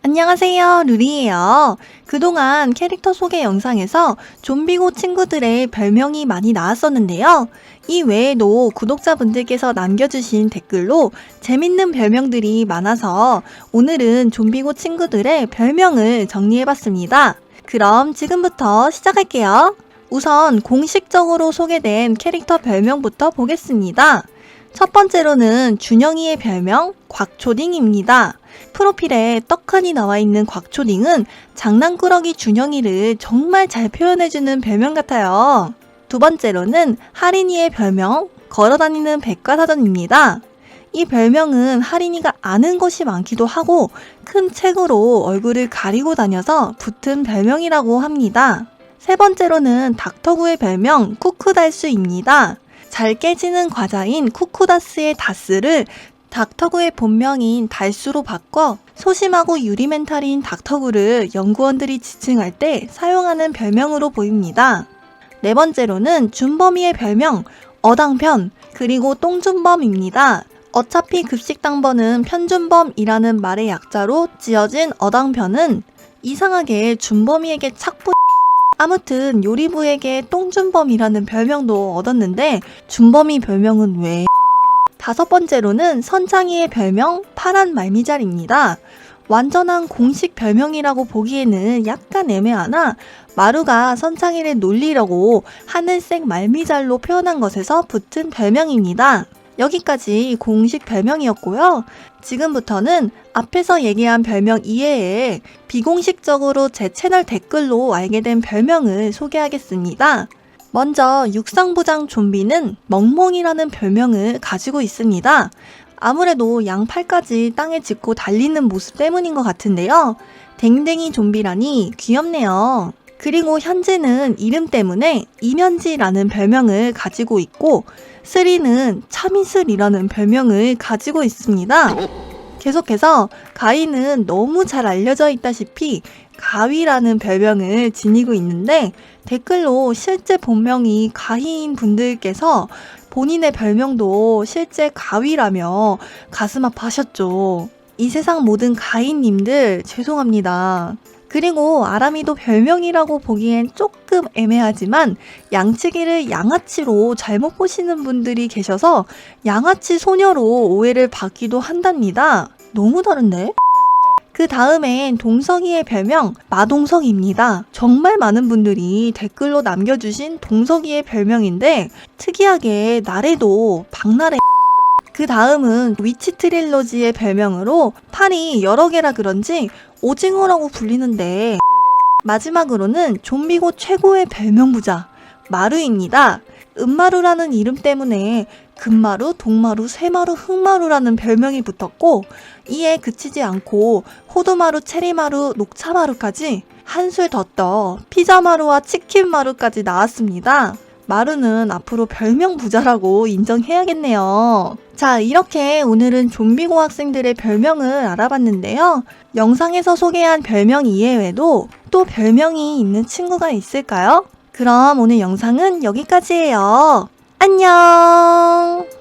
안녕하세요, 루리예요. 그동안 캐릭터 소개 영상에서 좀비고 친구들의 별명이 많이 나왔었는데요. 이 외에도 구독자분들께서 남겨주신 댓글로 재밌는 별명들이 많아서 오늘은 좀비고 친구들의 별명을 정리해봤습니다. 그럼 지금부터 시작할게요. 우선 공식적으로 소개된 캐릭터 별명부터 보겠습니다. 첫 번째로는 준영이의 별명 곽초딩입니다. 프로필에 떡하니 나와 있는 곽초딩은 장난꾸러기 준영이를 정말 잘 표현해주는 별명 같아요. 두 번째로는 하린이의 별명 걸어다니는 백과사전입니다. 이 별명은 하린이가 아는 것이 많기도 하고 큰 책으로 얼굴을 가리고 다녀서 붙은 별명이라고 합니다. 세 번째로는 닥터구의 별명 쿠쿠달수입니다. 잘 깨지는 과자인 쿠쿠다스의 다스를 닥터구의 본명인 달수로 바꿔 소심하고 유리멘탈인 닥터구를 연구원들이 지칭할 때 사용하는 별명으로 보입니다. 네 번째로는 준범이의 별명 어당편 그리고 똥준범입니다. 어차피 급식당번은 편준범이라는 말의 약자로 지어진 어당편은 이상하게 준범이에게 착부 아무튼 요리부에게 똥준범이라는 별명도 얻었는데 준범이 별명은 왜? 다섯 번째로는 선창이의 별명 파란 말미잘입니다. 완전한 공식 별명이라고 보기에는 약간 애매하나 마루가 선창이를 놀리려고 하늘색 말미잘로 표현한 것에서 붙은 별명입니다. 여기까지 공식 별명이었고요. 지금부터는 앞에서 얘기한 별명 이외에 비공식적으로 제 채널 댓글로 알게 된 별명을 소개하겠습니다. 먼저 육상부장 좀비는 멍멍이라는 별명을 가지고 있습니다. 아무래도 양팔까지 땅에 짚고 달리는 모습 때문인 것 같은데요. 댕댕이 좀비라니 귀엽네요. 그리고 현재는 이름 때문에 이면지라는 별명을 가지고 있고 스리는 참이슬이라는 별명을 가지고 있습니다. 계속해서 가위는 너무 잘 알려져 있다시피 가위라는 별명을 지니고 있는데 댓글로 실제 본명이 가희인 분들께서 본인의 별명도 실제 가위라며 가슴 아파하셨죠. 이 세상 모든 가희님들 죄송합니다. 그리고 아람이도 별명이라고 보기엔 조금 애매하지만 양치기를 양아치로 잘못 보시는 분들이 계셔서 양아치 소녀로 오해를 받기도 한답니다. 너무 다른데? 그 다음엔 동석이의 별명 마동석입니다. 정말 많은 분들이 댓글로 남겨주신 동석이의 별명인데 특이하게 나래도 박나래 그 다음은 위치 트릴로지의 별명으로 팔이 여러 개라 그런지 오징어라고 불리는데 마지막으로는 좀비고 최고의 별명 부자 마루입니다. 은마루라는 이름 때문에 금마루, 동마루, 새마루, 흑마루라는 별명이 붙었고 이에 그치지 않고 호두마루, 체리마루, 녹차마루까지 한술 더 떠 피자마루와 치킨마루까지 나왔습니다. 마루는 앞으로 별명 부자라고 인정해야겠네요. 자, 이렇게 오늘은 좀비고 학생들의 별명을 알아봤는데요. 영상에서 소개한 별명 이외에도 또 별명이 있는 친구가 있을까요? 그럼 오늘 영상은 여기까지예요. 안녕!